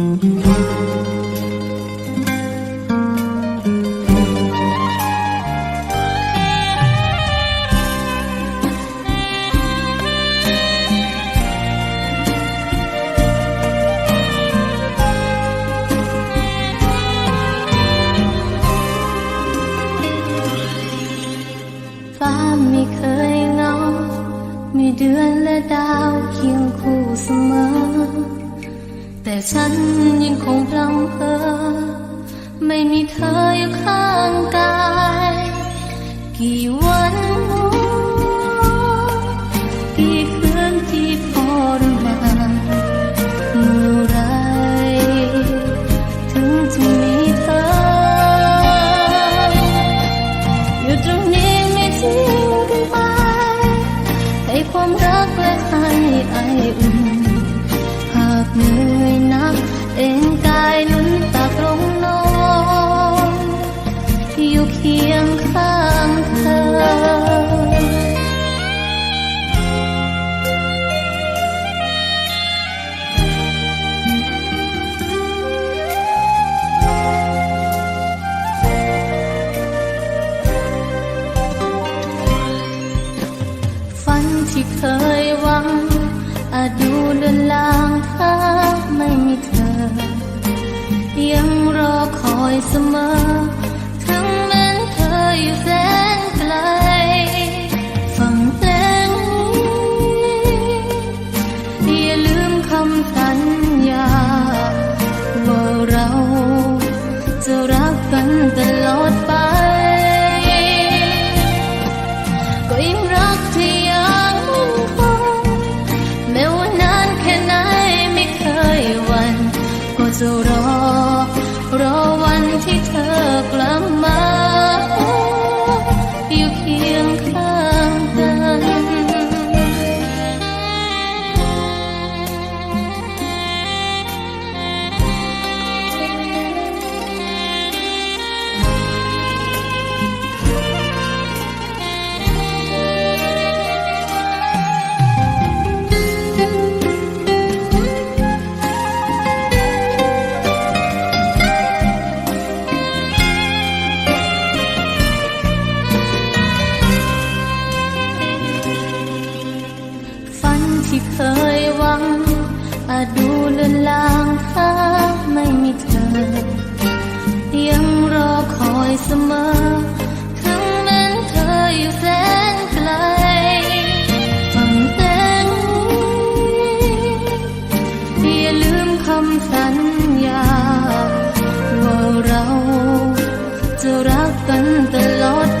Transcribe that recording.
ฟ้าไม่เคยเงา มีเดือนและดาวเคียงคู่เสมอ แต่ฉันยังคงพลังเพอไม่มีเธออยู่ข้างกาย กี่วันกี่คืนที่ทรมานเมื่อไรถึงจะมีเธอ อยู่ตรงนี้ไม่ทิ้งกันไปให้ความรักและให้ไออุ่น เคยหวังอาจดูเดินลางถ้าไม่มีเธอ ยังรอคอยเสมอ ถึงแม้เธออยู่แสนไกลฟังเพลงนี้อย่าลืมคำสัญญา ว่าเราจะรักกันตลอด ก็จะรอ ดูเลือนลางถ้าไม่มีเธอ ยังรอคอยเสมอ ถึงแม้เธออยู่แสนไกลฟังเพลนอย่าลืมคำสัญญา ว่าเราจะรักกันตลอด